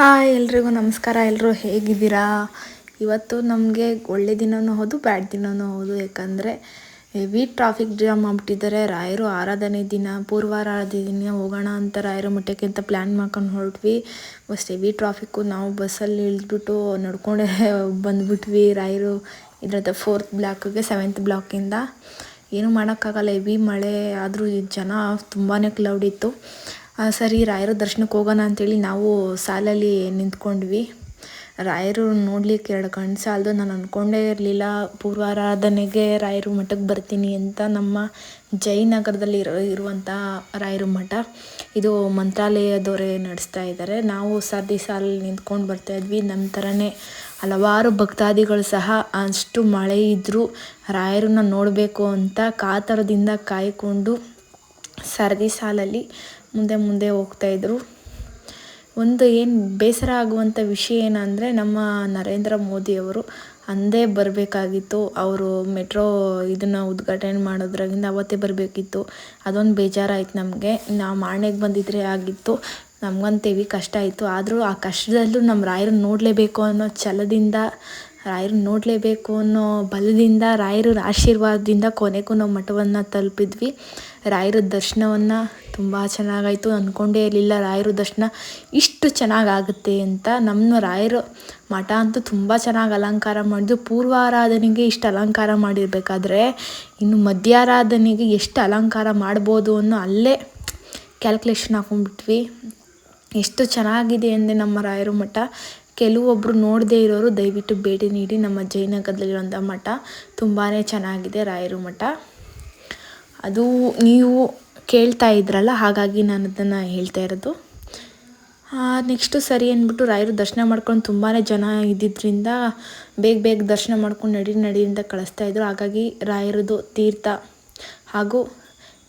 Hi ಎಲ್ರಿಗೂ ನಮಸ್ಕಾರ. ಎಲ್ಲರೂ ಹೇಗಿದ್ದೀರಾ? ಇವತ್ತು ನಮಗೆ ಒಳ್ಳೆ ದಿನವೂ ಹೌದು, ಬ್ಯಾಡ್ ದಿನವೂ ಹೌದು. ಯಾಕಂದರೆ, ಹೆವಿ ಟ್ರಾಫಿಕ್ ಜಾಮ್ ಆಗ್ಬಿಟ್ಟಿದ್ದಾರೆ. ರಾಯರು ಆರಾಧನೆ ದಿನ, ಪೂರ್ವಾರಾಧನೆ ದಿನ, ಹೋಗೋಣ ಅಂತ ರಾಯರು ಮಠಕ್ಕೆ ಅಂತ ಪ್ಲ್ಯಾನ್ ಮಾಡ್ಕೊಂಡು ಹೊರಟ್ವಿ. ಫಸ್ಟ್ ಹೆವಿ ಟ್ರಾಫಿಕ್ಕು ನಾವು ಬಸ್ಸಲ್ಲಿ ಇಳಿದ್ಬಿಟ್ಟು ನಡ್ಕೊಂಡೇ ಬಂದ್ಬಿಟ್ವಿ. ರಾಯರು ಇದ್ರದ್ದು ಫೋರ್ತ್ ಬ್ಲಾಕ್ಗೆ ಸೆವೆಂತ್ ಬ್ಲಾಕಿಂದ ಏನೂ ಮಾಡೋಕ್ಕಾಗಲ್ಲ. ಹೆವಿ ಮಳೆ ಆದರೂ ಜನ ತುಂಬಾ ಕ್ಲೌಡ್ ಇತ್ತು. ಸರಿ, ರಾಯರ ದರ್ಶನಕ್ಕೆ ಹೋಗೋಣ ಅಂಥೇಳಿ ನಾವು ಸಾಲಲ್ಲಿ ನಿಂತ್ಕೊಂಡ್ವಿ. ರಾಯರು ನೋಡ್ಲಿಕ್ಕೆ ಎರಡು ಕಣ್ಣು ಸಾಲದು. ನಾನು ಅಂದ್ಕೊಂಡೇ ಇರಲಿಲ್ಲ, ಪೂರ್ವಾರಾಧನೆಗೆ ರಾಯರು ಮಠಕ್ಕೆ ಬರ್ತೀನಿ ಅಂತ. ನಮ್ಮ ಜಯನಗರದಲ್ಲಿ ಇರೋ ಇರುವಂಥ ರಾಯರು ಮಠ, ಇದು ಮಂತ್ರಾಲಯದವರೇ ನಡೆಸ್ತಾ ಇದ್ದಾರೆ. ನಾವು ಸರ್ದಿ ಸಾಲಲ್ಲಿ ನಿಂತ್ಕೊಂಡು ಬರ್ತಾ ಇದ್ವಿ. ನಮ್ಮ ಥರನೇ ಹಲವಾರು ಭಕ್ತಾದಿಗಳು ಸಹ ಅಷ್ಟು ಮಳೆ ಇದ್ದರೂ ರಾಯರನ್ನ ನೋಡಬೇಕು ಅಂತ ಕಾತರದಿಂದ ಕಾಯ್ಕೊಂಡು ಸರದಿ ಸಾಲಲ್ಲಿ ಮುಂದೆ ಮುಂದೆ ಹೋಗ್ತಾಯಿದ್ರು ಒಂದು ಏನು ಬೇಸರ ಆಗುವಂಥ ವಿಷಯ ಏನಂದರೆ ನಮ್ಮ ನರೇಂದ್ರ ಮೋದಿಯವರು ಅಂದೇ ಬರಬೇಕಾಗಿತ್ತು. ಅವರು ಮೆಟ್ರೋ ಇದನ್ನು ಉದ್ಘಾಟನೆ ಮಾಡೋದ್ರಾಗಿಂದ ಅವತ್ತೇ ಬರಬೇಕಿತ್ತು. ಅದೊಂದು ಬೇಜಾರಾಯ್ತು ನಮಗೆ. ನಾವು ಮಾರ್ನೆಗೆ ಬಂದಿದ್ದರೆ ಆಗಿತ್ತು. ನಮಗಂತೇವಿ ಕಷ್ಟ ಆಯಿತು. ಆದರೂ ಆ ಕಷ್ಟದಲ್ಲೂ ನಮ್ಮ ರಾಯರನ್ನ ನೋಡಲೇಬೇಕು ಅನ್ನೋ ಛಲದಿಂದ ರಾಯರನ್ನ ನೋಡಲೇಬೇಕು ಅನ್ನೋ ಬಲದಿಂದ, ರಾಯರ ಆಶೀರ್ವಾದದಿಂದ ಕೊನೆಗೂ ನಾವು ಮಠವನ್ನು ತಲುಪಿದ್ವಿ. ರಾಯರ ದರ್ಶನವನ್ನು ತುಂಬ ಚೆನ್ನಾಗಾಯಿತು. ಅಂದ್ಕೊಂಡೇ ಇರಲಿಲ್ಲ ರಾಯರ ದರ್ಶನ ಇಷ್ಟು ಚೆನ್ನಾಗಾಗುತ್ತೆ ಅಂತ. ನಮ್ಮ ರಾಯರ ಮಠ ಅಂತೂ ತುಂಬ ಚೆನ್ನಾಗಿ ಅಲಂಕಾರ ಮಾಡಿದ್ದು ಪೂರ್ವಾರಾಧನೆಗೆ ಇಷ್ಟು ಅಲಂಕಾರ ಮಾಡಿರಬೇಕಾದ್ರೆ ಇನ್ನು ಮಧ್ಯಾರಾಧನೆಗೆ ಎಷ್ಟು ಅಲಂಕಾರ ಮಾಡ್ಬೋದು ಅನ್ನೋ ಅಲ್ಲೇ ಕ್ಯಾಲ್ಕುಲೇಷನ್ ಹಾಕೊಂಡ್ಬಿಟ್ವಿ. ಎಷ್ಟು ಚೆನ್ನಾಗಿದೆ ಅಂದರೆ ನಮ್ಮ ರಾಯರ ಮಠ. ಕೆಲವೊಬ್ಬರು ನೋಡದೇ ಇರೋರು ದಯವಿಟ್ಟು ಭೇಟಿ ನೀಡಿ ನಮ್ಮ ಜಯನಗರದಲ್ಲಿರುವಂಥ ಮಠ. ತುಂಬಾ ಚೆನ್ನಾಗಿದೆ ರಾಯರು ಮಠ. ಅದು ನೀವು ಕೇಳ್ತಾ ಇದ್ರಲ್ಲ, ಹಾಗಾಗಿ ನಾನು ಅದನ್ನು ಹೇಳ್ತಾ ಇರೋದು. ನೆಕ್ಸ್ಟು ಸರಿ ಅಂದ್ಬಿಟ್ಟು ರಾಯರು ದರ್ಶನ ಮಾಡ್ಕೊಂಡು ತುಂಬಾ ಜನ ಇದ್ದಿದ್ದರಿಂದ ಬೇಗ ಬೇಗ ದರ್ಶನ ಮಾಡ್ಕೊಂಡು ನಡಿ ನಡಿ ಅಂತ ಕಳಿಸ್ತಾಯಿದ್ರು ಹಾಗಾಗಿ ರಾಯರದು ತೀರ್ಥ ಹಾಗೂ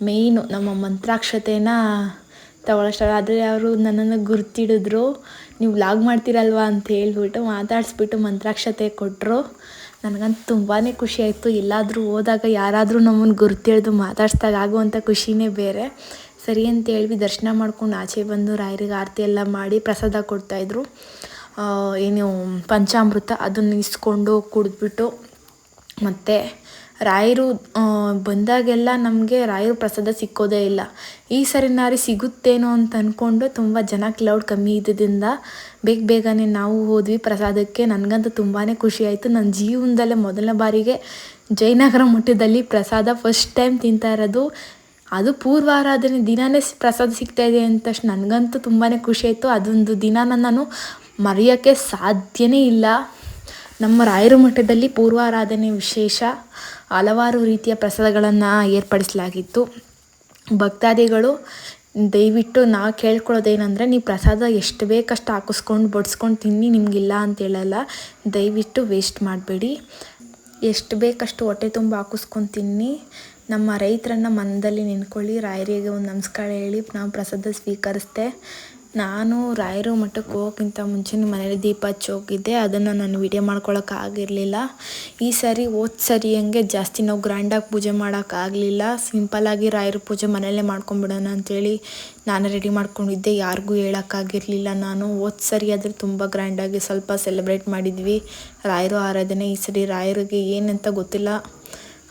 ಮೇಯ್ನು ನಮ್ಮ ಮಂತ್ರಾಕ್ಷತೆನ ತಗೊಳ್ಳೋಷ್ಟಲ್ಲ ಆದರೆ ಅವರು ನನ್ನನ್ನು ಗುರ್ತಿಡಿದ್ರು. ನೀವು ಲಾಗ್ ಮಾಡ್ತೀರಲ್ವಾ ಅಂತ ಹೇಳ್ಬಿಟ್ಟು ಮಾತಾಡಿಸ್ಬಿಟ್ಟು ಮಂತ್ರಾಕ್ಷತೆ ಕೊಟ್ಟರು ನನಗಂತೂ ತುಂಬಾ ಖುಷಿ ಆಯಿತು. ಎಲ್ಲಾದರೂ ಹೋದಾಗ ಯಾರಾದರೂ ನಮ್ಮನ್ನು ಗುರ್ತಿಡ್ದು ಮಾತಾಡ್ಸ್ದಾಗ ಆಗುವಂಥ ಖುಷಿನೇ ಬೇರೆ. ಸರಿ ಅಂತ ಹೇಳಿ ದರ್ಶನ ಮಾಡ್ಕೊಂಡು ಆಚೆ ಬಂದು ರಾಯರಿಗೆ ಆರತಿ ಎಲ್ಲ ಮಾಡಿ ಪ್ರಸಾದ ಕೊಡ್ತಾಯಿದ್ರು ಏನು ಪಂಚಾಮೃತ ಅದನ್ನು ಇಸ್ಕೊಂಡು ಕುಡಿದ್ಬಿಟ್ಟು ಮತ್ತು ರಾಯರು ಬಂದಾಗೆಲ್ಲ ನಮಗೆ ರಾಯರ ಪ್ರಸಾದ ಸಿಕ್ಕೋದೇ ಇಲ್ಲ. ಈ ಸರಿನಾರಿ ಸಿಗುತ್ತೇನೋ ಅಂತ ಅಂದ್ಕೊಂಡು ತುಂಬ ಜನ ಕ್ಲೌಡ್ ಕಮ್ಮಿ ಇದ್ದಿದ್ದರಿಂದ ಬೇಗ ಬೇಗನೆ ನಾವು ಹೋದ್ವಿ. ಪ್ರಸಾದಕ್ಕೆ ನನಗಂತೂ ತುಂಬಾ ಖುಷಿ ಆಯಿತು. ನನ್ನ ಜೀವನದಲ್ಲೇ ಮೊದಲನೇ ಬಾರಿಗೆ ಜಯನಗರ ಮಠದಲ್ಲಿ ಪ್ರಸಾದ ಫಸ್ಟ್ ಟೈಮ್ ತಿಂತಾ ಇರೋದು. ಅದು ಪೂರ್ವಾರಾಧನೆ ದಿನಾನೇ ಪ್ರಸಾದ ಸಿಗ್ತಾ ಇದೆ ಅಂದ ತಕ್ಷಣ ನನಗಂತೂ ತುಂಬಾ ಖುಷಿ ಆಯಿತು. ಅದೊಂದು ದಿನಾನ ನಾನು ಮರೆಯೋಕ್ಕೆ ಸಾಧ್ಯನೇ ಇಲ್ಲ. ನಮ್ಮ ರಾಯರ ಮಠದಲ್ಲಿ ಪೂರ್ವಾರಾಧನೆ ವಿಶೇಷ. ಹಲವಾರು ರೀತಿಯ ಪ್ರಸಾದಗಳನ್ನು ಏರ್ಪಡಿಸಲಾಗಿತ್ತು. ಭಕ್ತಾದಿಗಳು, ದಯವಿಟ್ಟು ನಾವು ಕೇಳ್ಕೊಳ್ಳೋದೇನೆಂದರೆ, ನೀವು ಪ್ರಸಾದ ಎಷ್ಟು ಬೇಕಷ್ಟು ಹಾಕಿಸ್ಕೊಂಡು, ಬಡಿಸ್ಕೊಂಡು ತಿನ್ನಿ, ನಿಮಗಿಲ್ಲ ಅಂತ ಹೇಳಲ್ಲ. ದಯವಿಟ್ಟು ವೇಸ್ಟ್ ಮಾಡಬೇಡಿ. ಎಷ್ಟು ಬೇಕಷ್ಟು ಹೊಟ್ಟೆ ತುಂಬ ಹಾಕಿಸ್ಕೊಂಡು ತಿನ್ನಿ. ನಮ್ಮ ರೈತರನ್ನು ಮನದಲ್ಲಿ ನೆನ್ಕೊಳ್ಳಿ ರಾಯರಿಗೆ ಒಂದು ನಮಸ್ಕಾರ ಹೇಳಿ, ನಾವು ಪ್ರಸಾದ ಸ್ವೀಕರಿಸ್ದೆ ನಾನು ರಾಯರು ಮಠಕ್ಕೆ ಹೋಗೋಕ್ಕಿಂತ ಮುಂಚೆ ಮನೇಲಿ ದೀಪ ಹಚ್ಚಿ ಹೋಗಿದ್ದೆ ಅದನ್ನು ನಾನು ವಿಡಿಯೋ ಮಾಡ್ಕೊಳಕ್ಕಾಗಿರಲಿಲ್ಲ ಈ ಸರಿ ಹೋದ ಸರಿ ಹಂಗೆ ಜಾಸ್ತಿ ನಾವು ಗ್ರ್ಯಾಂಡಾಗಿ ಪೂಜೆ ಮಾಡೋಕ್ಕಾಗಲಿಲ್ಲ ಸಿಂಪಲ್ಲಾಗಿ ರಾಯರ ಪೂಜೆ ಮನೆಯಲ್ಲೇ ಮಾಡ್ಕೊಂಬಿಡೋಣ ಅಂಥೇಳಿ ನಾನು ರೆಡಿ ಮಾಡ್ಕೊಂಡಿದ್ದೆ. ಯಾರಿಗೂ ಹೇಳೋಕ್ಕಾಗಿರಲಿಲ್ಲ ನಾನು. ಹೋದ ಸರಿ ಆದರೆ ತುಂಬ ಗ್ರ್ಯಾಂಡಾಗಿ ಸ್ವಲ್ಪ ಸೆಲೆಬ್ರೇಟ್ ಮಾಡಿದ್ವಿ. ರಾಯರು ಆರಾಧನೆ, ಈ ಸರಿ ರಾಯರಿಗೆ ಏನಂತ ಗೊತ್ತಿಲ್ಲ.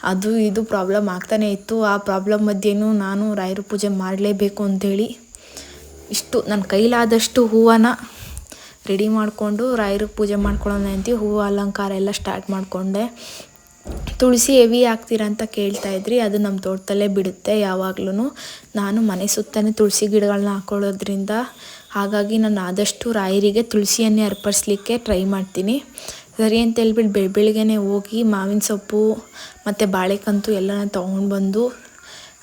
ಅದು ಇದು ಪ್ರಾಬ್ಲಮ್ ಆಗ್ತಾನೇ ಇತ್ತು. ಆ ಪ್ರಾಬ್ಲಮ್ ಮಧ್ಯೆನೂ ನಾನು ರಾಯರ ಪೂಜೆ ಮಾಡಲೇಬೇಕು ಅಂಥೇಳಿ ಇಷ್ಟು ನನ್ನ ಕೈಲಾದಷ್ಟು ಹೂವನ್ನ ರೆಡಿ ಮಾಡಿಕೊಂಡು ರಾಯರಿಗೆ ಪೂಜೆ ಮಾಡ್ಕೊಳ್ಳೋಣ ಅಂತ ಹೂವು, ಅಲಂಕಾರ ಎಲ್ಲ ಸ್ಟಾರ್ಟ್ ಮಾಡಿಕೊಂಡೆ. ತುಳಸಿ ಹೆವಿ ಹಾಕ್ತೀರ ಅಂತ ಕೇಳ್ತಾ ಇದ್ರಿ, ಅದು ನಮ್ಮ ತೋಟದಲ್ಲೇ ಬಿಡುತ್ತೆ ಯಾವಾಗ್ಲೂ ನಾನು ಮನೆ ಸುತ್ತಲೇ ತುಳಸಿ ಗಿಡಗಳನ್ನ ಹಾಕೊಳ್ಳೋದ್ರಿಂದ ಹಾಗಾಗಿ ನಾನು ಆದಷ್ಟು ರಾಯರಿಗೆ ತುಳಸಿಯನ್ನೇ ಅರ್ಪಿಸ್ಲಿಕ್ಕೆ ಟ್ರೈ ಮಾಡ್ತೀನಿ. ಸರಿ ಅಂತ ಹೇಳ್ಬಿಟ್ಟು ಬೆಳ ಬೆಳಿಗ್ಗೆ ಹೋಗಿ ಮಾವಿನ ಸೊಪ್ಪು ಮತ್ತು ಬಾಳೆಕಂತು ಎಲ್ಲನ ತೊಗೊಂಡು ಬಂದು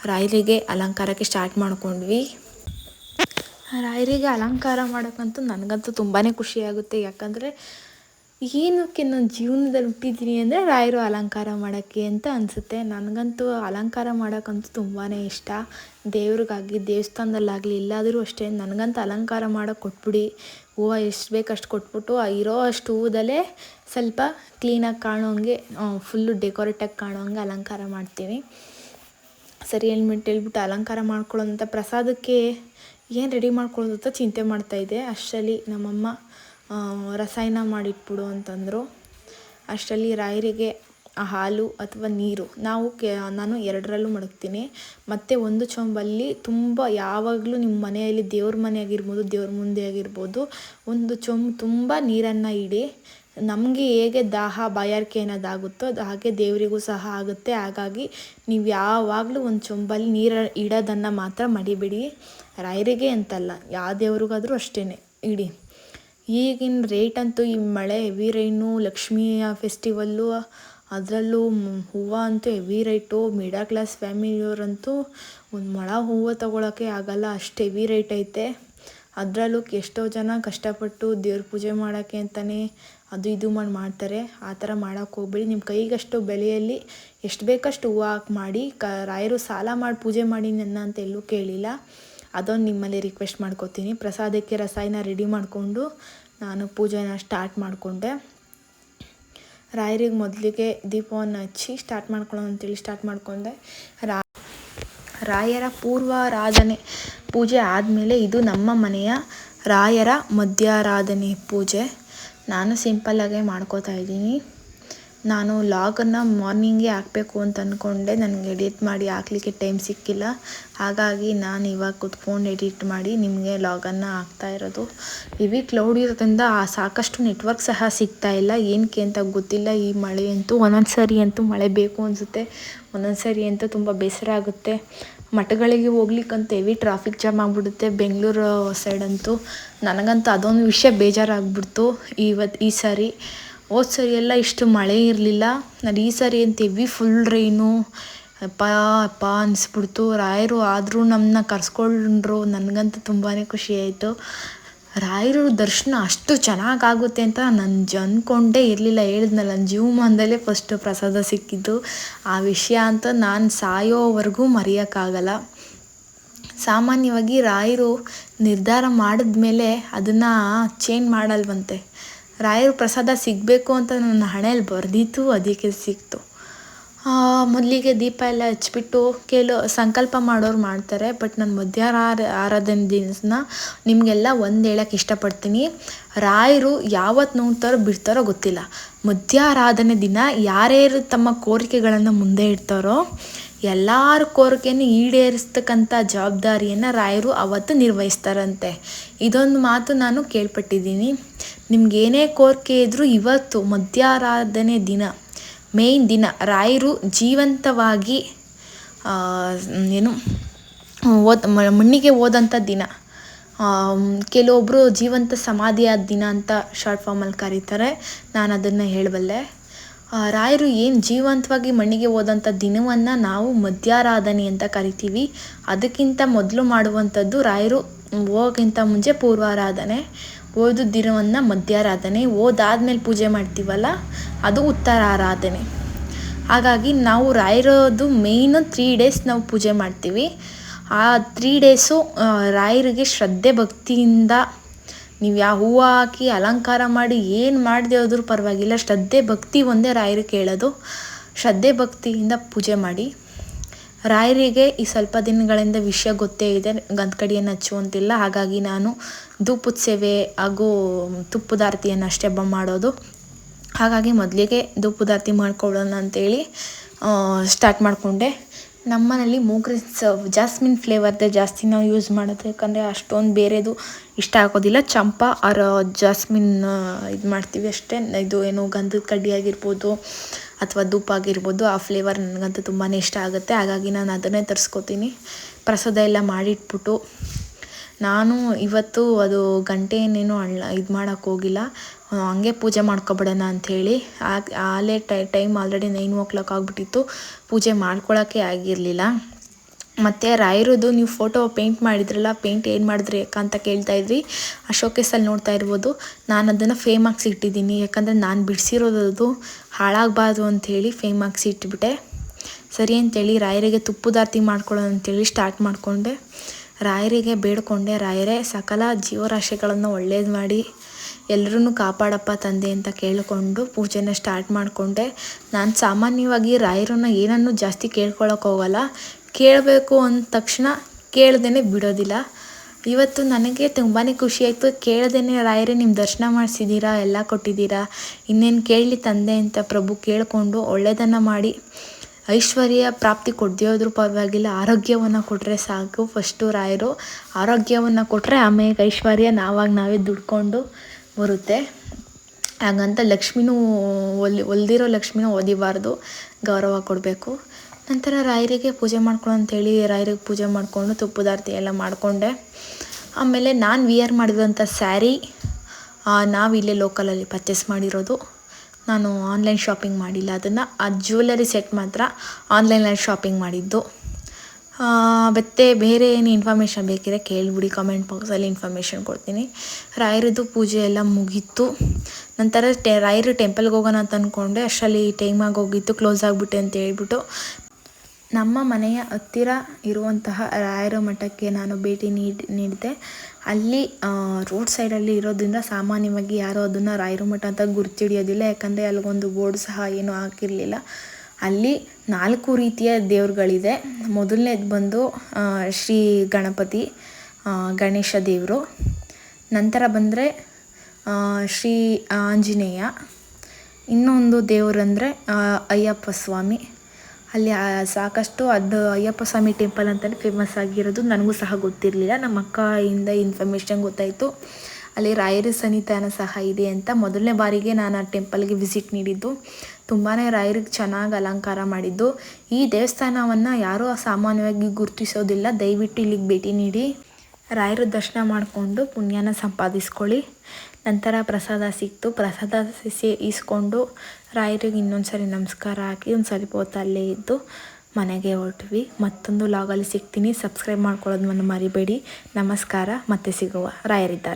ರಾಯರಿಗೆ ಅಲಂಕಾರಕ್ಕೆ ಸ್ಟಾರ್ಟ್ ಮಾಡ್ಕೊಂಡ್ವಿ. ರಾಯರಿಗೆ ಅಲಂಕಾರ ಮಾಡೋಕ್ಕಂತೂ ನನಗಂತೂ ತುಂಬಾ ಖುಷಿಯಾಗುತ್ತೆ. ಯಾಕಂದರೆ ಏನಕ್ಕೆ ನಾನು ಜೀವನದಲ್ಲಿ ಹುಟ್ಟಿದ್ದೀನಿ ಅಂದರೆ ರಾಯರು ಅಲಂಕಾರ ಮಾಡೋಕ್ಕೆ ಅಂತ ಅನಿಸುತ್ತೆ. ನನಗಂತೂ ಅಲಂಕಾರ ಮಾಡೋಕ್ಕಂತೂ ತುಂಬಾ ಇಷ್ಟ. ದೇವ್ರಿಗಾಗಿ ದೇವಸ್ಥಾನದಲ್ಲಾಗಲಿ ಎಲ್ಲಾದರೂ ಅಷ್ಟೇ ನನಗಂತೂ ಅಲಂಕಾರ ಮಾಡೋಕ್ಕೆ ಕೊಟ್ಬಿಡಿ. ಹೂವು ಎಷ್ಟು ಬೇಕಷ್ಟು ಕೊಟ್ಬಿಟ್ಟು ಇರೋ ಅಷ್ಟು ಹೂದಲ್ಲೇ ಸ್ವಲ್ಪ ಕ್ಲೀನಾಗಿ ಕಾಣೋಂಗೆ ಫುಲ್ಲು ಡೆಕೋರೇಟಾಗಿ ಕಾಣೋಂಗೆ ಅಲಂಕಾರ ಮಾಡ್ತೀನಿ ಸರಿ ಹೇಳ್ಬಿಟ್ಟು ಹೇಳ್ಬಿಟ್ಟು ಅಲಂಕಾರ ಮಾಡ್ಕೊಳ್ಳೋಂಥ ಪ್ರಸಾದಕ್ಕೆ ಏನು ರೆಡಿ ಮಾಡ್ಕೊಳ್ಳೋದು ಅಂತ ಚಿಂತೆ ಮಾಡ್ತಾಯಿದ್ದೆ ಅಷ್ಟರಲ್ಲಿ ನಮ್ಮಮ್ಮ ರಸಾಯನ ಮಾಡಿಟ್ಬಿಡು ಅಂತಂದರು. ಅಷ್ಟರಲ್ಲಿ ರಾಯರಿಗೆ ಹಾಲು ಅಥವಾ ನೀರು, ನಾವು ಕೆ, ನಾನು ಎರಡರಲ್ಲೂ ಮಡಗ್ತೀನಿ. ಮತ್ತು ಒಂದು ಚೊಂಬಲ್ಲಿ ತುಂಬ ಯಾವಾಗಲೂ ನಿಮ್ಮ ಮನೆಯಲ್ಲಿ ದೇವ್ರ ಮನೆ ಆಗಿರ್ಬೋದು, ದೇವ್ರ ಮುಂದೆ ಆಗಿರ್ಬೋದು, ಒಂದು ಚೊಂಬು ತುಂಬ ನೀರನ್ನು ಇಡಿ ನಮಗೆ ಹೇಗೆ ದಾಹ, ಬಾಯಾರಿಕೆ ಅನ್ನೋದಾಗುತ್ತೋ ಅದು ಹಾಗೆ ದೇವರಿಗೂ ಸಹ ಆಗುತ್ತೆ. ಹಾಗಾಗಿ ನೀವು ಯಾವಾಗಲೂ ಒಂದು ಚೊಂಬಲ್ಲಿ ನೀರು ಇಡೋದನ್ನು ಮಾತ್ರ ಮಡಿಬಿಡಿ. ರಾಯರಿಗೆ ಅಂತಲ್ಲ, ಯಾವ ದೇವ್ರಿಗಾದರೂ ಅಷ್ಟೇ ಇಡಿ. ಈಗಿನ ರೇಟ್ ಅಂತೂ ಈ ಮಳೆ ಹೆವಿ ರೈನು ಲಕ್ಷ್ಮಿಯ ಫೆಸ್ಟಿವಲ್ಲು ಅದರಲ್ಲೂ ಹೂವು ಅಂತೂ ಹೆವಿ ರೇಟು ಮಿಡಲ್ ಕ್ಲಾಸ್ ಫ್ಯಾಮಿಲಿಯವರಂತೂ ಒಂದು ಮೊಳ ಹೂವು ತಗೊಳ್ಳೋಕ್ಕೆ ಆಗಲ್ಲ, ಅಷ್ಟು ಹೆವಿ ರೇಟ್ ಐತೆ. ಅದರಲ್ಲೂ ಎಷ್ಟೋ ಜನ ಕಷ್ಟಪಟ್ಟು ದೇವ್ರ ಪೂಜೆ ಮಾಡೋಕ್ಕೆ ಅಂತಲೇ ಅದು ಇದು ಮಾಡಿ ಮಾಡ್ತಾರೆ, ಆ ಥರ ಮಾಡೋಕ್ಕೆ ಹೋಗ್ಬೇಡಿ. ನಿಮ್ಮ ಕೈಗಷ್ಟು ಬೆಲೆಯಲ್ಲಿ ಎಷ್ಟು ಬೇಕಷ್ಟು ಹೂವು ಹಾಕಿ ಮಾಡಿ, ಕ ರಾಯರು ಸಾಲ ಮಾಡಿ ಪೂಜೆ ಮಾಡಿ ನನ್ನ ಅಂತ ಎಲ್ಲೂ ಕೇಳಿಲ್ಲ. ಅದೊಂದು ನಿಮ್ಮಲ್ಲಿ ರಿಕ್ವೆಸ್ಟ್ ಮಾಡ್ಕೋತೀನಿ. ಪ್ರಸಾದಕ್ಕೆ ರಸಾಯನ ರೆಡಿ ಮಾಡಿಕೊಂಡು ನಾನು ಪೂಜೆನ ಸ್ಟಾರ್ಟ್ ಮಾಡಿಕೊಂಡೆ. ರಾಯರಿಗೆ ಮೊದಲಿಗೆ ದೀಪವನ್ನು ಹಚ್ಚಿ ಸ್ಟಾರ್ಟ್ ಮಾಡ್ಕೊಳ್ಳೋ ಅಂತೇಳಿ ಸ್ಟಾರ್ಟ್ ಮಾಡಿಕೊಂಡೆ. ರಾ, ರಾಯರ ಪೂರ್ವಾರಾಧನೆ ಪೂಜೆ ಆದಮೇಲೆ ಇದು ನಮ್ಮ ಮನೆಯ ರಾಯರ ಮಧ್ಯಾರಾಧನೆ ಪೂಜೆ. ನಾನು ಸಿಂಪಲ್ಲಾಗೇ ಮಾಡ್ಕೋತಾ ಇದ್ದೀನಿ. ನಾನು ಲಾಗನ್ನು ಮಾರ್ನಿಂಗೇ ಹಾಕಬೇಕು ಅಂತ ಅಂದ್ಕೊಂಡೆ ನನಗೆ ಎಡಿಟ್ ಮಾಡಿ ಹಾಕ್ಲಿಕ್ಕೆ ಟೈಮ್ ಸಿಕ್ಕಿಲ್ಲ. ಹಾಗಾಗಿ ನಾನು ಇವಾಗ ಕುತ್ಕೊಂಡು ಎಡಿಟ್ ಮಾಡಿ ನಿಮಗೆ ಲಾಗನ್ನು ಹಾಕ್ತಾ ಇರೋದು. ಇವಿ ಕ್ಲೌಡ್ ಇರೋದ್ರಿಂದ ಸಾಕಷ್ಟು ನೆಟ್ವರ್ಕ್ ಸಹ ಸಿಗ್ತಾ ಇಲ್ಲ. ಏನಕ್ಕೆ ಅಂತ ಗೊತ್ತಿಲ್ಲ. ಈ ಮಳೆ ಅಂತೂ ಒಂದೊಂದು ಸರಿ ಅಂತೂ ಮಳೆ ಬೇಕು ಅನಿಸುತ್ತೆ. ಒಂದೊಂದು ಸರಿ ಅಂತೂ ತುಂಬ ಬೇಸರ ಆಗುತ್ತೆ. ಮಠಗಳಿಗೆ ಹೋಗ್ಲಿಕ್ಕಂತೂ ಹೆವಿ ಟ್ರಾಫಿಕ್ ಜಾಮ್ ಆಗಿಬಿಡುತ್ತೆ. ಬೆಂಗಳೂರು ಸೈಡಂತೂ ನನಗಂತೂ ಅದೊಂದು ವಿಷಯ ಬೇಜಾರಾಗ್ಬಿಡ್ತು. ಇವತ್ತು ಈ ಸಾರಿ, ಹೋದ ಸರಿ ಎಲ್ಲ ಇಷ್ಟು ಮಳೆ ಇರಲಿಲ್ಲ. ನಾನು ಈ ಸಾರಿ ಅಂತ ಹೆವಿ ಫುಲ್ ರೈನು ಅಪ್ಪ ಅಪ್ಪ ಅನಿಸ್ಬಿಡ್ತು. ರಾಯರು ಆದರೂ ನಮ್ಮನ್ನ ಕರ್ಸ್ಕೊಂಡ್ರು. ನನಗಂತೂ ತುಂಬಾ ಖುಷಿ ಆಯಿತು. ರಾಯರು ದರ್ಶನ ಅಷ್ಟು ಚೆನ್ನಾಗಾಗುತ್ತೆ ಅಂತ ನಾನು ಅಂದ್ಕೊಂಡೇ ಇರಲಿಲ್ಲ. ಹೇಳಿದ್ನಲ್ಲ ನನ್ನ ಜೀವಮಾನದಲ್ಲೇ ಫಸ್ಟು ಪ್ರಸಾದ ಸಿಕ್ಕಿದ್ದು. ಆ ವಿಷಯ ಅಂತ ನಾನು ಸಾಯೋವರೆಗೂ ಮರೆಯೋಕ್ಕಾಗಲ್ಲ. ಸಾಮಾನ್ಯವಾಗಿ ರಾಯರು ನಿರ್ಧಾರ ಮಾಡಿದ ಮೇಲೆ ಅದನ್ನು ಚೇಂಜ್ ಮಾಡಲ್ವಂತೆ. ರಾಯರು ಪ್ರಸಾದ ಸಿಗಬೇಕು ಅಂತ ನನ್ನ ಹಣೆಯಲ್ಲಿ ಬರೆದಿತ್ತು, ಅದಕ್ಕೆ ಸಿಕ್ತು. ಮೊದಲಿಗೆ ದೀಪ ಎಲ್ಲ ಹಚ್ಬಿಟ್ಟು ಕೆಲವು ಸಂಕಲ್ಪ ಮಾಡೋರು ಮಾಡ್ತಾರೆ ಬಟ್ ನಾನು ಮಧ್ಯಾಹ್ನ ಆರಾಧನೆ ದಿನ ನಿಮಗೆಲ್ಲ ಒಂದು ಹೇಳಕ್ಕೆ ಇಷ್ಟಪಡ್ತೀನಿ. ರಾಯರು ಯಾವತ್ತು ನೋಡ್ತಾರೋ ಬಿಡ್ತಾರೋ ಗೊತ್ತಿಲ್ಲ. ಮಧ್ಯಾರಾಧನೆ ದಿನ ಯಾರ್ಯಾರು ತಮ್ಮ ಕೋರಿಕೆಗಳನ್ನು ಮುಂದೆ ಇಡ್ತಾರೋ, ಎಲ್ಲರ ಕೋರಿಕೆಯನ್ನು ಈಡೇರಿಸ್ತಕ್ಕಂಥ ಜವಾಬ್ದಾರಿಯನ್ನು ರಾಯರು ಅವತ್ತು ನಿರ್ವಹಿಸ್ತಾರಂತೆ. ಇದೊಂದು ಮಾತು ನಾನು ಕೇಳ್ಪಟ್ಟಿದ್ದೀನಿ. ಏನೇ ಕೋರಿಕೆ ಇದ್ದರೂ ಇವತ್ತು ಮಧ್ಯಾರಾಧನೆ ದಿನ ಮೇಯ್ನ್ ದಿನ ರಾಯರು ಜೀವಂತವಾಗಿ ಏನು, ಓದ್ ಮಣ್ಣಿಗೆ ಹೋದಂಥ ದಿನ. ಕೆಲವೊಬ್ಬರು ಜೀವಂತ ಸಮಾಧಿಯಾದ ದಿನ ಅಂತ ಶಾರ್ಟ್ ಫಾರ್ಮಲ್ಲಿ ಕರೀತಾರೆ. ನಾನು ಅದನ್ನು ಹೇಳಬಲ್ಲೆ. ರಾಯರು ಏನು ಜೀವಂತವಾಗಿ ಮಣ್ಣಿಗೆ ಹೋದಂಥ ದಿನವನ್ನು ನಾವು ಮಧ್ಯಾರಾಧನೆ ಅಂತ ಕರಿತೀವಿ. ಅದಕ್ಕಿಂತ ಮೊದಲು ಮಾಡುವಂಥದ್ದು ರಾಯರು ಹೋಗೋಕ್ಕಿಂತ ಮುಂಚೆ ಪೂರ್ವಾರಾಧನೆ. ಓದು ದಿನವನ್ನು ಮಧ್ಯಾರಾಧನೆ ಓದಾದ್ಮೇಲೆ ಪೂಜೆ ಮಾಡ್ತೀವಲ್ಲ, ಅದು ಉತ್ತರ ಆರಾಧನೆ. ಹಾಗಾಗಿ ನಾವು ರಾಯರದು ಮೇಯ್ನು ತ್ರೀ ಡೇಸ್ ನಾವು ಪೂಜೆ ಮಾಡ್ತೀವಿ. ಆ ತ್ರೀ ಡೇಸು ರಾಯರಿಗೆ ಶ್ರದ್ಧೆ ಭಕ್ತಿಯಿಂದ ನೀವು ಯಾವ ಹೂವು ಹಾಕಿ ಅಲಂಕಾರ ಮಾಡಿ ಏನು ಮಾಡಿದೆ ಹೋದ್ರೂ ಪರವಾಗಿಲ್ಲ, ಶ್ರದ್ಧೆ ಭಕ್ತಿ ಒಂದೇ ರಾಯರು ಕೇಳೋದು. ಶ್ರದ್ಧೆ ಭಕ್ತಿಯಿಂದ ಪೂಜೆ ಮಾಡಿ. ರಾಯರಿಗೆ ಈ ಸ್ವಲ್ಪ ದಿನಗಳಿಂದ ವಿಷಯ ಗೊತ್ತೇ ಇದೆ ಗಂಧಕಡಿಯನ್ನು ಹಚ್ಚುವಂತಿಲ್ಲ. ಹಾಗಾಗಿ ನಾನು ಧೂಪದ ಸೇವೆ ಹಾಗೂ ತುಪ್ಪದ ಆರತಿಯನ್ನು ಅಷ್ಟೇ ಹಬ್ಬ ಮಾಡೋದು. ಹಾಗಾಗಿ ಮೊದಲಿಗೆ ಧೂಪದ ಆರತಿ ಮಾಡ್ಕೊಳ್ಳೋಣ ಅಂತೇಳಿ ಸ್ಟಾರ್ಟ್ ಮಾಡಿಕೊಂಡೆ. ನಮ್ಮನೇಲಿ ಮೂಗ್ರಿಸ್ ಜಾಸ್ಮಿನ್ ಫ್ಲೇವರ್ದೇ ಜಾಸ್ತಿ ನಾವು ಯೂಸ್ ಮಾಡೋದು. ಯಾಕಂದರೆ ಅಷ್ಟೊಂದು ಬೇರೆದು ಇಷ್ಟ ಆಗೋದಿಲ್ಲ. ಚಂಪಾ ಆರ್ ಜಾಸ್ಮಿನ್ ಇದು ಮಾಡ್ತೀವಿ ಅಷ್ಟೇ. ಇದು ಏನು ಗಂಧದ ಕಡ್ಡಿ ಆಗಿರ್ಬೋದು ಅಥವಾ ಧೂಪ ಆಗಿರ್ಬೋದು, ಆ ಫ್ಲೇವರ್ ನನಗಂತೂ ತುಂಬಾ ಇಷ್ಟ ಆಗುತ್ತೆ. ಹಾಗಾಗಿ ನಾನು ಅದನ್ನೇ ತರಿಸ್ಕೊತೀನಿ. ಪ್ರಸಾದ ಎಲ್ಲ ಮಾಡಿಟ್ಬಿಟ್ಟು, ನಾನು ಇವತ್ತು ಅದು ಗಂಟೆ ಏನೇನು ಅಳ್ಳ, ಇದು ಮಾಡೋಕ್ಕೆ ಹೋಗಿಲ್ಲ. ಹಂಗೆ ಪೂಜೆ ಮಾಡ್ಕೊಬಿಡೋಣ ಅಂಥೇಳಿ ಆಲೇ time already nine o'clock ಆಗಿಬಿಟ್ಟಿತ್ತು. ಪೂಜೆ ಮಾಡ್ಕೊಳ್ಳೋಕ್ಕೆ ಆಗಿರಲಿಲ್ಲ. ಮತ್ತು ರಾಯರದು ನೀವು ಫೋಟೋ ಪೇಂಟ್ ಮಾಡಿದ್ರಲ್ಲ ಪೇಂಟ್ ಏನು ಮಾಡಿದ್ರಿ ಅಕ್ಕ ಅಂತ ಕೇಳ್ತಾ ಇದ್ರಿ ಆ ಶೋಕೇಸಲ್ಲಿ ನೋಡ್ತಾ ಇರ್ಬೋದು. ನಾನು ಅದನ್ನು ಫೇಮ್ ಆಗಿಸಿ ಇಟ್ಟಿದ್ದೀನಿ. ಯಾಕಂದರೆ ನಾನು ಬಿಡಿಸಿರೋದು ಹಾಳಾಗಬಾರ್ದು ಅಂಥೇಳಿ ಫೇಮ್ ಆಗಿಸಿ ಇಟ್ಬಿಟ್ಟೆ. ಸರಿ ಅಂತೇಳಿ ರಾಯರಿಗೆ ತುಪ್ಪದಾರ್ತಿ ಮಾಡ್ಕೊಳ್ಳೋಣ ಅಂತೇಳಿ ಸ್ಟಾರ್ಟ್ ಮಾಡಿಕೊಂಡೆ. ರಾಯರಿಗೆ ಬೇಡಿಕೊಂಡೆ. ರಾಯರೇ, ಸಕಲ ಜೀವರಾಶಿಗಳನ್ನು ಒಳ್ಳೇದು ಮಾಡಿ ಎಲ್ಲರೂ ಕಾಪಾಡಪ್ಪ ತಂದೆ ಅಂತ ಕೇಳಿಕೊಂಡು ಪೂಜೆನ ಸ್ಟಾರ್ಟ್ ಮಾಡಿಕೊಂಡೆ. ನಾನು ಸಾಮಾನ್ಯವಾಗಿ ರಾಯರನ್ನ ಏನನ್ನೂ ಜಾಸ್ತಿ ಕೇಳ್ಕೊಳಕ್ಕೆ ಹೋಗಲ್ಲ. ಕೇಳಬೇಕು ಅಂದ ತಕ್ಷಣ ಕೇಳ್ದೇ ಬಿಡೋದಿಲ್ಲ. ಇವತ್ತು ನನಗೆ ತುಂಬಾ ಖುಷಿ ಆಯಿತು ಕೇಳ್ದೇನೆ, ರಾಯರೇ ನಿಮ್ಮ ದರ್ಶನ ಮಾಡಿಸಿದ್ದೀರಾ ಎಲ್ಲ ಕೊಟ್ಟಿದ್ದೀರಾ ಇನ್ನೇನು ಕೇಳಲಿ ತಂದೆ ಅಂತ ಪ್ರಭು ಕೇಳಿಕೊಂಡು ಒಳ್ಳೆಯದನ್ನು ಮಾಡಿ ಐಶ್ವರ್ಯ ಪ್ರಾಪ್ತಿ ಕೊಡದೇ ಹೋದ್ರೂ ಪರವಾಗಿಲ್ಲ. ಆರೋಗ್ಯವನ್ನು ಕೊಟ್ಟರೆ ಸಾಕು ಫಸ್ಟು ರಾಯರು. ಆರೋಗ್ಯವನ್ನು ಕೊಟ್ಟರೆ ಆಮೇಲೆ ಐಶ್ವರ್ಯ ನಾವಾಗ ನಾವೇ ದುಡ್ಕೊಂಡು ಬರುತ್ತೆ. ಹಾಗಂತ ಲಕ್ಷ್ಮಿನೂ ಒಲ್, ಒಲ್ದಿರೋ ಲಕ್ಷ್ಮಿನೂ ಓದಿಬಾರ್ದು. ಗೌರವ ಕೊಡಬೇಕು. ನಂತರ ರಾಯರಿಗೆ ಪೂಜೆ ಮಾಡ್ಕೊಳ್ಳೋ ಅಂತೇಳಿ ರಾಯರಿಗೆ ಪೂಜೆ ಮಾಡಿಕೊಂಡು ತುಪ್ಪದಾರ್ತಿ ಎಲ್ಲ ಮಾಡಿಕೊಂಡೆ. ಆಮೇಲೆ ನಾನು ವಿಯರ್ ಮಾಡಿದಂಥ ಸ್ಯಾರಿ ನಾವು ಇಲ್ಲೇ ಲೋಕಲಲ್ಲಿ ಪರ್ಚೇಸ್ ಮಾಡಿರೋದು. ನಾನು ಆನ್ಲೈನ್ ಶಾಪಿಂಗ್ ಮಾಡಿಲ್ಲ ಅದನ್ನು. ಆ ಜ್ಯುವೆಲರಿ ಸೆಟ್ ಮಾತ್ರ ಆನ್ಲೈನಲ್ಲಿ ಶಾಪಿಂಗ್ ಮಾಡಿದ್ದು. ಮತ್ತೆ ಬೇರೆ ಏನು ಇನ್ಫಾರ್ಮೇಷನ್ ಬೇಕಿದ್ರೆ ಕೇಳಿಬಿಡಿ ಕಾಮೆಂಟ್ ಬಾಕ್ಸಲ್ಲಿ ಇನ್ಫಾರ್ಮೇಷನ್ ಕೊಡ್ತೀನಿ. ರಾಯರದ್ದು ಪೂಜೆ ಎಲ್ಲ ಮುಗೀತು. ನಂತರ ಟೆ, ರಾಯರು ಟೆಂಪಲ್ಗೆ ಹೋಗೋಣ ಅಂತ ಅಂದ್ಕೊಂಡೆ ಅಷ್ಟರಲ್ಲಿ ಟೈಮಾಗಿ ಆಗೋಗಿತ್ತು ಕ್ಲೋಸ್ ಆಗಿಬಿಟ್ಟೆ ಅಂತ ಹೇಳ್ಬಿಟ್ಟು. ನಮ್ಮ ಮನೆಯ ಹತ್ತಿರ ಇರುವಂತಹ ರಾಯರ ಮಠಕ್ಕೆ ನಾನು ಭೇಟಿ ನೀಡಿ, ನೀಡಿದೆ. ಅಲ್ಲಿ ರೋಡ್ ಸೈಡಲ್ಲಿ ಇರೋದ್ರಿಂದ ಸಾಮಾನ್ಯವಾಗಿ ಯಾರೂ ಅದನ್ನು ರಾಯರ ಮಠ ಅಂತ ಗುರ್ತಿಡಿಯೋದಿಲ್ಲ. ಯಾಕಂದರೆ ಅಲ್ಲಿಗೊಂದು ಬೋರ್ಡ್ ಸಹ ಏನೂ ಹಾಕಿರಲಿಲ್ಲ. ಅಲ್ಲಿ ನಾಲ್ಕು ರೀತಿಯ ದೇವ್ರುಗಳಿದೆ. ಮೊದಲನೇದು ಬಂದು ಶ್ರೀ ಗಣಪತಿ ಗಣೇಶ ದೇವರು. ನಂತರ ಬಂದರೆ ಶ್ರೀ ಆಂಜನೇಯ. ಇನ್ನೊಂದು ದೇವರಂದರೆ ಅಯ್ಯಪ್ಪ ಸ್ವಾಮಿ. ಅಲ್ಲಿ ಸಾಕಷ್ಟು ಅದು ಅಯ್ಯಪ್ಪ ಸ್ವಾಮಿ ಟೆಂಪಲ್ ಅಂತಲೇ ಫೇಮಸ್ ಆಗಿರೋದು. ನನಗೂ ಸಹ ಗೊತ್ತಿರಲಿಲ್ಲ. ನಮ್ಮ ಅಕ್ಕಯಿಂದ ಇನ್ಫಾರ್ಮೇಷನ್ ಗೊತ್ತಾಯಿತು. ಅಲ್ಲಿ ರಾಯರ ಸನ್ನಿಧಾನ ಸಹ ಇದೆ ಅಂತ. ಮೊದಲನೇ ಬಾರಿಗೆ ನಾನು ಆ ಟೆಂಪಲ್ಗೆ ವಿಸಿಟ್ ನೀಡಿದ್ದು. ತುಂಬಾ ರಾಯರಿಗೆ ಚೆನ್ನಾಗಿ ಅಲಂಕಾರ ಮಾಡಿದ್ದು. ಈ ದೇವಸ್ಥಾನವನ್ನು ಯಾರೂ ಸಾಮಾನ್ಯವಾಗಿ ಗುರುತಿಸೋದಿಲ್ಲ. ದಯವಿಟ್ಟು ಇಲ್ಲಿಗೆ ಭೇಟಿ ನೀಡಿ. ರಾಯರ ದರ್ಶನ ಮಾಡಿಕೊಂಡು ಪುಣ್ಯನ ಸಂಪಾದಿಸ್ಕೊಳ್ಳಿ. ನಂತರ ಪ್ರಸಾದ ಸಿಕ್ತು. ಪ್ರಸಾದ ಸಿಸಿ ಈಸ್ಕೊಂಡು ರಾಯರಿಗೆ ಇನ್ನೊಂದು ಸರಿ ನಮಸ್ಕಾರ ಹಾಕಿ ಒಂದು ಸ್ವಲ್ಪ ಹೊತ್ತು ಅಲ್ಲೇ ಇದ್ದು ಮನೆಗೆ ಹೊರಟ್ವಿ. ಮತ್ತೊಂದು ಲಾಗಲ್ಲಿ ಸಿಗ್ತೀನಿ. ಸಬ್ಸ್ಕ್ರೈಬ್ ಮಾಡ್ಕೊಳ್ಳೋದನ್ನು ಮರಿಬೇಡಿ. ನಮಸ್ಕಾರ. ಮತ್ತೆ ಸಿಗುವ. ರಾಯರಿದ್ದಾರೆ.